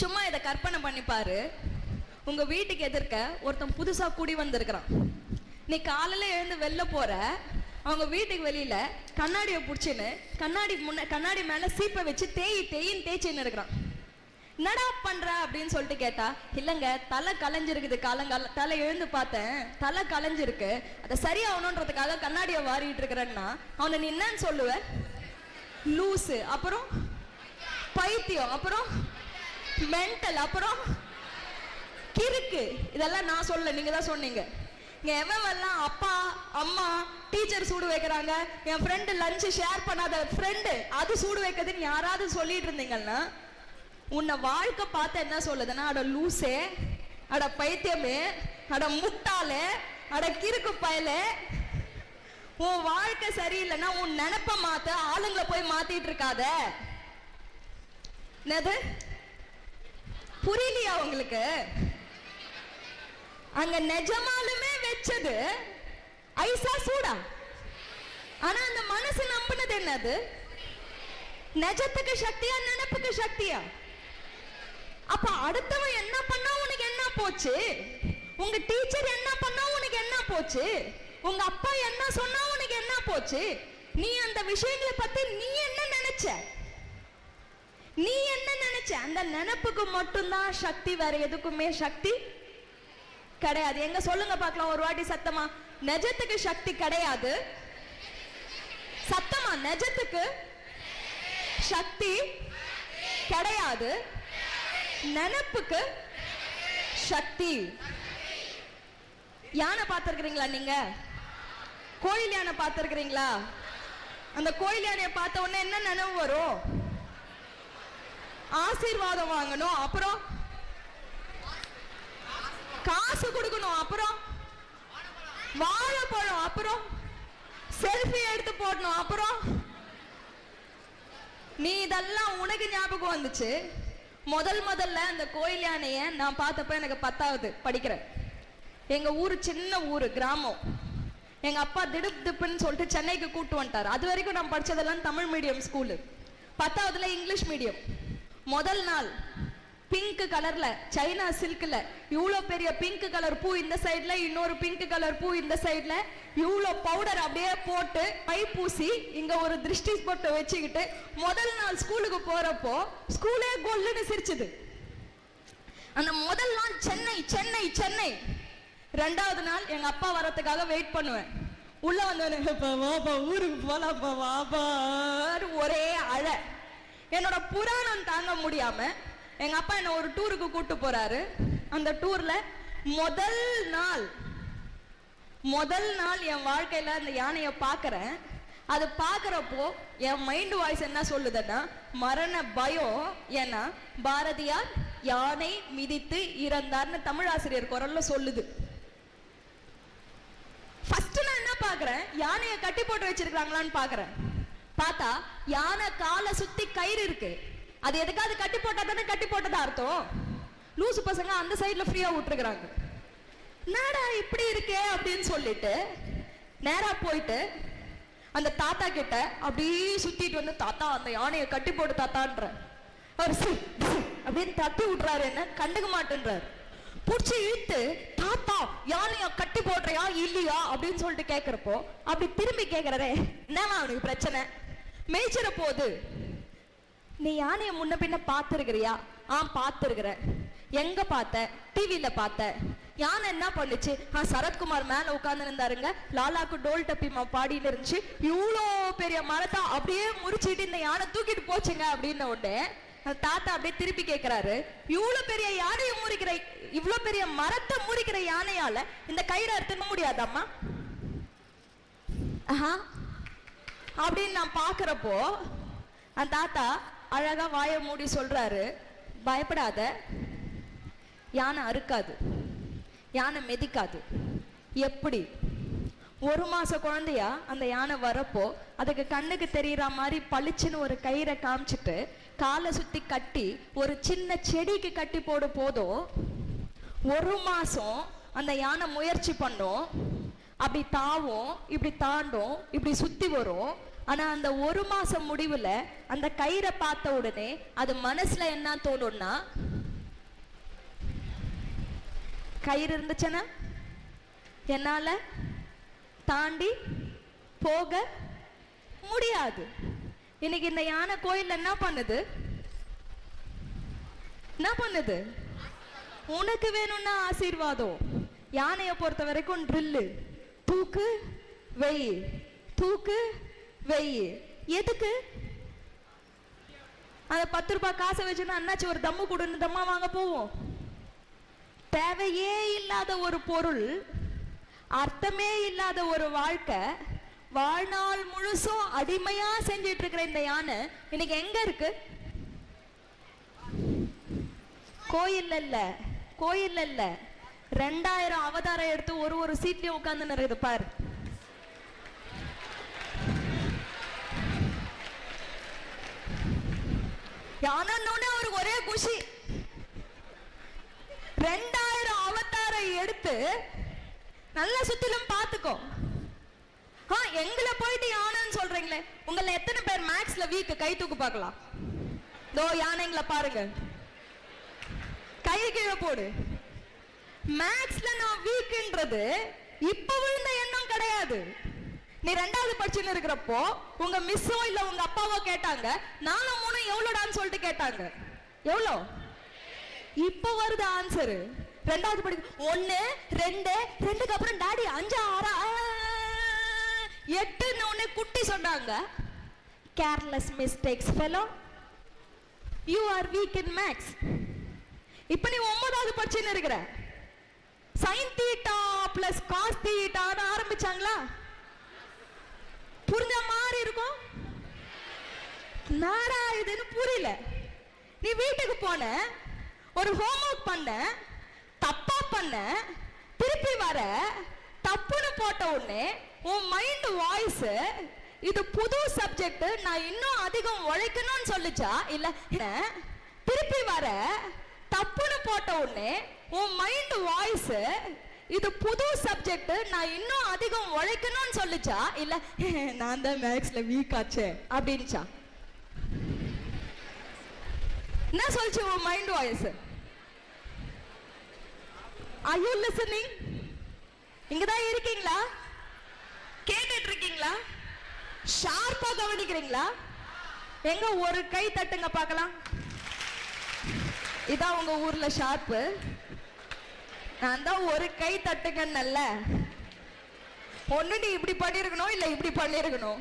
சும்மா இதை கற்பனை பண்ணி உங்க வீட்டுக்கு எதிர்க்க ஒருத்தன் புதுசா குடி வந்திருக்கிறான். நீ காலையில எழுந்து வெளில போற. அவங்க வீட்டுக்கு வெளியில கண்ணாடியை பிடிச்சின்னு கண்ணாடி முன்ன கண்ணாடி மேல சீப்பை வச்சு தேய் தேயின்னு தேய்ச்சின்னு இருக்கிறான். என்னடா பண்ற அப்படின்னு சொல்லிட்டு கேட்டா இல்லங்க தலை கலைஞ்சிருக்குது காலங்கால தலை எழுந்து பார்த்தேன். தலை கலைஞ்சிருக்கு. அதை சரியாகணுன்றதுக்காக கண்ணாடியை வாரிட்டு இருக்கிறேன்னா அவனை நீ என்னன்னு சொல்லுவ? லூசு. அப்புறம் பைத்தியம். அப்புறம் மென்டல் அப்புறம் கிறுக்கு. இதெல்லாம் நான் சொல்ல நீங்க தான் சொன்னீங்க. இங்க எவெல்லாம் அப்பா அம்மா டீச்சர் சூடு வைக்கிறாங்க என் ஃப்ரெண்டு லஞ்ச் ஷேர் பண்ணாத ஃப்ரெண்டு அது சூடு வைக்கிறதுன்னு யாராவது சொல்லிட்டு இருந்தீங்கன்னா உன்னை வாழ்க்கை பார்த்து என்ன சொல்லுதுன்னா அட லூசே அட பைத்தியமே அட முட்டாளே அட கிறுக்கு பயலே உன் வாழ்க்கை சரியில்லைன்னா உன் நினைப்ப மாத்த ஆளுங்களை போய் மாத்திட்டு இருக்காத. என்னது? புரியலையா உங்களுக்கு? அங்க நிஜமாலுமே வச்சது ஐசா சூடா? ஆனா அந்த மனசு நம்பினது என்னது? நிஜத்துக்கு சக்தியா நினைப்புக்கு சக்தியா? அப்ப அடுத்தவன் என்ன பண்ணா உனக்கு என்ன போச்சு? உங்க டீச்சர் என்ன பண்ணா உனக்கு என்ன போச்சு? உங்க அப்பா என்ன சொன்னா உனக்கு என்ன போச்சு? நீ அந்த விஷயங்களை பத்தி நீ என்ன நினைச்ச? நீ என்ன நினைச்ச? அந்த நினைப்புக்கு மட்டும்தான் சக்தி வேற எதுக்குமே சக்தி கிடையாது. எங்க சொல்லுங்க பார்க்கலாம் ஒரு வாட்டி சத்தமா. நெஜத்துக்கு சக்தி கிடையாது. சத்தமா நெஜத்துக்கு சக்தி கிடையாது. நினைப்புக்கு சக்தி. யானை பார்த்திருக்கிறீங்களா நீங்க? கோயில் யானை பார்த்திருக்கிறீங்களா? அந்த கோயில் யானையை பார்த்த உடனே என்ன நினைவு வரும்? ஆசீர்வாதம் வாங்கணும். அப்புறம் காசு கொடுக்கணும். அப்புறம் வாழைப்பழம். அப்புறம் செல்ஃபி எடுத்து போடணும். அப்புறம் நீ இதெல்லாம் உனக்கு ஞாபகம் வந்துச்சு. முதல் முதல்ல அந்த கோயில் யானையை நான் பார்த்தப்ப எனக்கு பத்தாவது படிக்கிறேன். எங்க ஊரு சின்ன ஊரு கிராமம். எங்க அப்பா திடுப் திப்புன்னு சொல்லிட்டு சென்னைக்கு கூட்டு வந்துட்டார். அது வரைக்கும் நான் படிச்சதெல்லாம் தமிழ் மீடியம் ஸ்கூலு பத்தாவதுல இங்கிலீஷ் மீடியம் முதல் நாள் பிங்க் கலர்ல சைனா சில்க்ல இவ்வளோ பெரிய பிங்க் கலர் பூ இந்த சைட்ல இன்னொரு பிங்க் கலர் பூ இந்த சைட்ல இவ்வளோ பவுடர் அப்படியே போட்டு பை பூசி இங்க ஒரு திருஷ்டி போட்டு வச்சுக்கிட்டு முதல் நாள் ஸ்கூலுக்கு போறப்போ ஸ்கூலே கொல்லுன்னு சிரிச்சுது. அந்த முதல் நாள் சென்னை சென்னை சென்னை. ரெண்டாவது நாள் எங்க அப்பா வரத்துக்காக வெயிட் பண்ணுவேன். உள்ள வந்தவனே வாப்பா ஊருக்கு போலாப்பா வாப்பா ஒரே அழ. என்னோட புராணம் தாங்க முடியாம எங்க அப்பா என்ன ஒரு டூருக்கு கூட்டு போறாரு. அந்த டூர்ல முதல் நாள் முதல் நாள் என் வாழ்க்கையில அந்த யானையை பாக்குறேன். அது பாக்குறப்போ என் மைண்ட் வாய்ஸ் என்ன சொல்லுதுன்னா மரண பயம். ஏன்னா பாரதியார் யானை மிதித்து இறந்தார்னு தமிழ் ஆசிரியர் குரல்ல சொல்லுது. ஃபர்ஸ்ட் நான் என்ன பாக்குறேன்? யானையை கட்டி போட்டு வச்சிருக்காங்களான்னு பாக்குறேன். பார்த்தா யானை காலை சுத்தி கயிறு இருக்கு. அது எதுக்காவது கட்டி போட்டா தானே கட்டி போட்டதா அர்த்தம்? லூசு பசங்க அந்த சைடுல ஃப்ரீயா விட்டுருக்குறாங்க. நாடா இப்படி இருக்கே அப்படின்னு சொல்லிட்டு நேரா போயிட்டு அந்த தாத்தா கிட்ட அப்படியே சுத்திட்டு வந்து தாத்தா அந்த யானையை கட்டி போட்டு தாத்தான்ற. அவர் அப்படின்னு தட்டி விட்றாரு என்ன? கண்டுக்க மாட்டேன்றாரு. புடிச்சு இழுத்து தாத்தா யானைய கட்டி போடுறியா இல்லையா? அப்படின்னு சொல்லிட்டு கேக்குறப்போ அப்படி திரும்பி கேக்குறாரே என்னவா அவனுக்கு பிரச்சனை? மேய்ச்சிற போகுது நீ யானைய முன்ன பின்ன பார்த்துருக்கிறியா? ஆ பார்த்துருக்குறேன். எங்க பார்த்த? டிவியில பார்த்த. யானை என்ன பண்ணுச்சு? ஆ சரத்குமார் மேல உட்கார்ந்து இருந்தாருங்க லாலாக்கு டோல் டப்பிமா பாடின்னு இருந்துச்சு. இவ்வளோ பெரிய மரத்தை அப்படியே முறிச்சிட்டு இந்த யானை தூக்கிட்டு போச்சுங்க அப்படின்ன உடனே தாத்தா அப்படியே திருப்பி கேட்கிறாரு இவ்வளவு பெரிய யானையை முறிக்கிற இவ்வளவு பெரிய மரத்தை முறிக்கிற யானையால இந்த கயிறை அறுத்துக்க முடியாதாம்மா? ஆஹா. அப்படின்னு நான் பார்க்குறப்போ அந்த தாத்தா அழகாக வாயை மூடி சொல்கிறாரு பயப்படாத. யானை அறுக்காது. யானை மிதிக்காது. எப்படி? ஒரு மாத குழந்தையா அந்த யானை வரப்போ அதுக்கு கண்ணுக்கு தெரியற மாதிரி பளிச்சுன்னு ஒரு கயிறை காமிச்சிட்டு காலை சுற்றி கட்டி ஒரு சின்ன செடிக்கு கட்டி போடு போதும். ஒரு மாதம் அந்த யானை முயற்சி பண்ணும். அப்படி தாவும் இப்படி தாண்டும் இப்படி சுத்தி வரும். ஆனா அந்த ஒரு மாசம் முடிவுல அந்த கயிறை பார்த்த உடனே அது மனசுல என்ன தோணும்னா கயிறு இருந்துச்சுன்னா என்னால தாண்டி போக முடியாது. இன்னைக்கு இந்த யானை கோயில் என்ன பண்ணுது? என்ன பண்ணுது? உனக்கு வேணும்னா ஆசீர்வாதம். யானையை பொறுத்த வரைக்கும் ட்ரில்லு தூக்கு வெய். தூக்கு வெய். எதுக்கு? அந்த பத்து ரூபாய் காசை வச்சுன்னா அண்ணாச்சி ஒரு தம்மு கொடுன்னு தம்மா வாங்க போவோம். தேவையே இல்லாத ஒரு பொருள் அர்த்தமே இல்லாத ஒரு வாழ்க்கை வாழ்நாள் முழுசும் அடிமையா செஞ்சிட்டு இருக்கிற இந்த யானை இன்னைக்கு எங்க இருக்கு? கோயில் இல்ல கோயில் இல்ல. ரெண்டாயிரம் அவதாரம் எடுத்து ஒரு ஒரு சீட்லயும் உட்கார்ந்து இருக்குது பாரு. யானன்னோட அவருக்கு ஒரே குஷி. ரெண்டாயிரம் அவதாரம் எடுத்து நல்லா சுத்திலும் பார்த்துக்கோ. ஆ எங்களை போயிட்டு யானைன்னு சொல்றீங்களே உங்களை எத்தனை பேர் மேக்ஸ்ல வீக்கு கை தூக்கு பார்க்கலாம்? தோ யானைங்களை பாருங்க. கை கீழே போடு. மேக்ஸ்ல நான் வீக்ன்றது இப்ப விழுந்த எண்ணம் கிடையாது. நீ ரெண்டாவது படிச்சுன்னு இருக்கிறப்போ உங்க மிஸ்ஸோ இல்ல உங்க அப்பாவோ கேட்டாங்க நானும் மூணு எவ்வளோடான்னு சொல்லிட்டு கேட்டாங்க. எவ்வளோ? இப்போ வருது ஆன்சரு ரெண்டாவது படி ஒன்னு ரெண்டு ரெண்டுக்கு அப்புறம் டாடி அஞ்சு ஆறா எட்டுன்னு ஒண்ணு குட்டி சொன்னாங்க. Careless mistakes fellow you are weak in maths இப்போ நீ ஒன்பதாவது படிச்சுன்னு இருக்கிற. சைன் தீட்டா பிளஸ் காஸ் தீட்டான்னு ஆரம்பிச்சாங்களா? புரிஞ்ச மாதிரி இருக்கும்? நாடா இதுன்னு புரியல. நீ வீட்டுக்கு போன ஒரு ஹோம்ஒர்க் பண்ண தப்பா பண்ண திருப்பி வர தப்புன்னு போட்ட உடனே உன் மைண்ட் வாய்ஸ் இது புது சப்ஜெக்ட் நான் இன்னும் அதிகம் உழைக்கணும்னு சொல்லிச்சா? இல்ல என்ன? திருப்பி வர தப்புன்னு போட்ட உடனே உன் மைண்ட் வாய்ஸ் இது புது சப்ஜெக்ட் நான் இன்னும் அதிகம் உழைக்கணும்னு சொல்லிச்சா? இல்ல நான் தான் மேக்ஸ்ல வீக் ஆச்சே அப்படின்ச்சா? என்ன சொல்லிச்சு உன் mind voice I you listening இங்க தான் இருக்கீங்களா? கேட்டுட்டு இருக்கீங்களா ஷார்ப்பா கவனிக்கிறீங்களா? எங்க ஒரு கை தட்டுங்க பார்க்கலாம். இதான் உங்க ஊர்ல ஷார்ப்பு நான் தான் ஒரு கை தட்டுங்கன்னல்ல. ஒன்று நீ இப்படி பண்ணியிருக்கணும் இல்லை இப்படி பண்ணியிருக்கணும்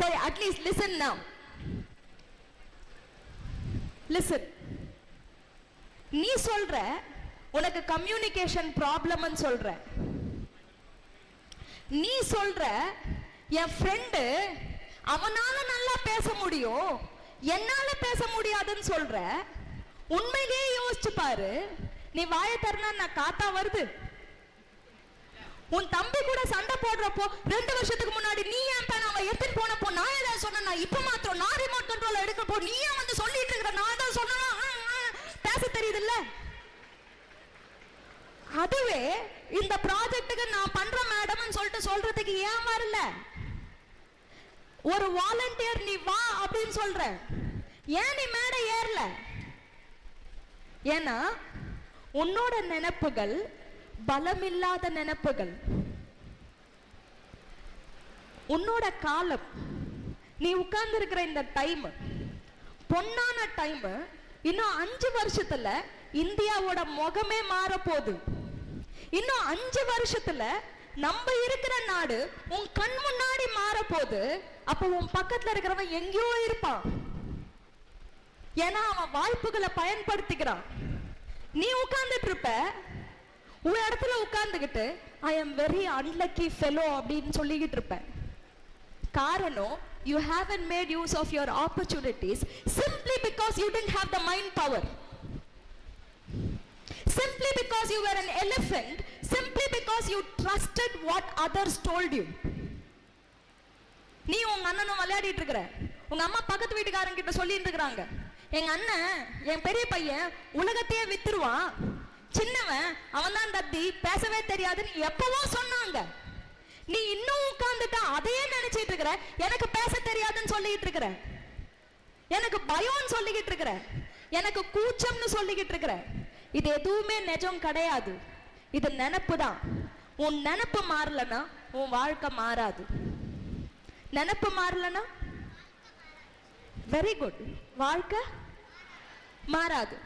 சரி அட்லீஸ்ட் லிசன் நான் லிசன் நீ சொல்ற உனக்கு கம்யூனிகேஷன் ப்ராப்ளம்னு சொல்ற. நீ சொல்ற என் ஃப்ரெண்டு அவனால நல்லா பேச முடியும் என்னால பேச முடியாதுன்னு சொல்ற. உண்மையிலேயே யோசிச்சு பாரு. நீ வாயை திறனா நான் காத்தா வருது. உன் தம்பி கூட சண்டை போடுறப்போ ரெண்டு வருஷத்துக்கு முன்னாடி நீ ஏன் பேன் அவன் எடுத்துட்டு போனப்போ நான் ஏதாவது சொன்னா இப்ப மாத்திரம் நான் ரிமோட் கண்ட்ரோல் எடுக்கப்போ நீ ஏன் வந்து சொல்லிட்டு இருக்கிற நான் ஏதாவது சொன்னா பேச தெரியுதுல்ல. அதுவே இந்த ப்ராஜெக்ட்டுக்கு நான் பண்றேன் மேடம்னு சொல்லிட்டு சொல்றதுக்கு ஏன் வரல? ஒரு வாலண்டியர் நீ வா அப்படின்னு சொல்ற. ஏன் நீ மேடை ஏறல? ஏன்னா உன்னோட நினைப்புகள் பலமில்லாத நினைப்புகள். உன்னோட காலம் நீ உட்கார்ந்து இருக்கிற இந்த டைம் பொன்னான டைம் இன்னும் அஞ்சு வருஷத்துல இந்தியாவோட முகமே மாற போகுது இன்னும் அஞ்சு வருஷத்துல நம்ம இருக்கிற நாடு உன் கண் முன்னாடி மாற போகுது அப்ப உன் பக்கத்துல இருக்கிறவன் எங்கேயோ இருப்பான். ஏன்னா அவன் வாய்ப்புகளை பயன்படுத்திக்கிறான் நீ உட்கார்ந்துட்டு இருப்ப உன் இடத்துல உட்கார்ந்துக்கிட்டு I am very unlucky fellow அப்படின்னு சொல்லிக்கிட்டு இருப்பேன் காரணம் you have and made use of your opportunities simply because you didn't have the mind power simply because you were an elephant, simply because you trusted what others told you. நீ உங்க அண்ணனும் விளையாடிட்டு இருக்கிற உங்க அம்மா பக்கத்து வீட்டுக்காரங்க கிட்ட சொல்லி இருக்கிறாங்க எங்க அண்ணன் என் பெரிய பையன் உலகத்தையே வித்துருவான். சின்னவன் அவன் தான் தத்தி பேசவே தெரியாதுன்னு எப்பவோ சொன்னாங்க. நீ இன்னும் உட்கார்ந்துட்டா அதையே நினைச்சிட்டு இருக்கிற? எனக்கு பேச தெரியாதுன்னு சொல்லிட்டு இருக்கிற? எனக்கு பயம்னு சொல்லிக்கிட்டு இருக்கிற? எனக்கு கூச்சம்னு சொல்லிக்கிட்டு இருக்கிற? இது எதுவுமே நிஜம் கிடையாது. இது நினப்பு தான். உன் நினப்பு மாறலனா உன் வாழ்க்கை மாறாது. நினப்பு மாறலன்னா வெரி குட் வாழ்க்கை மாறாது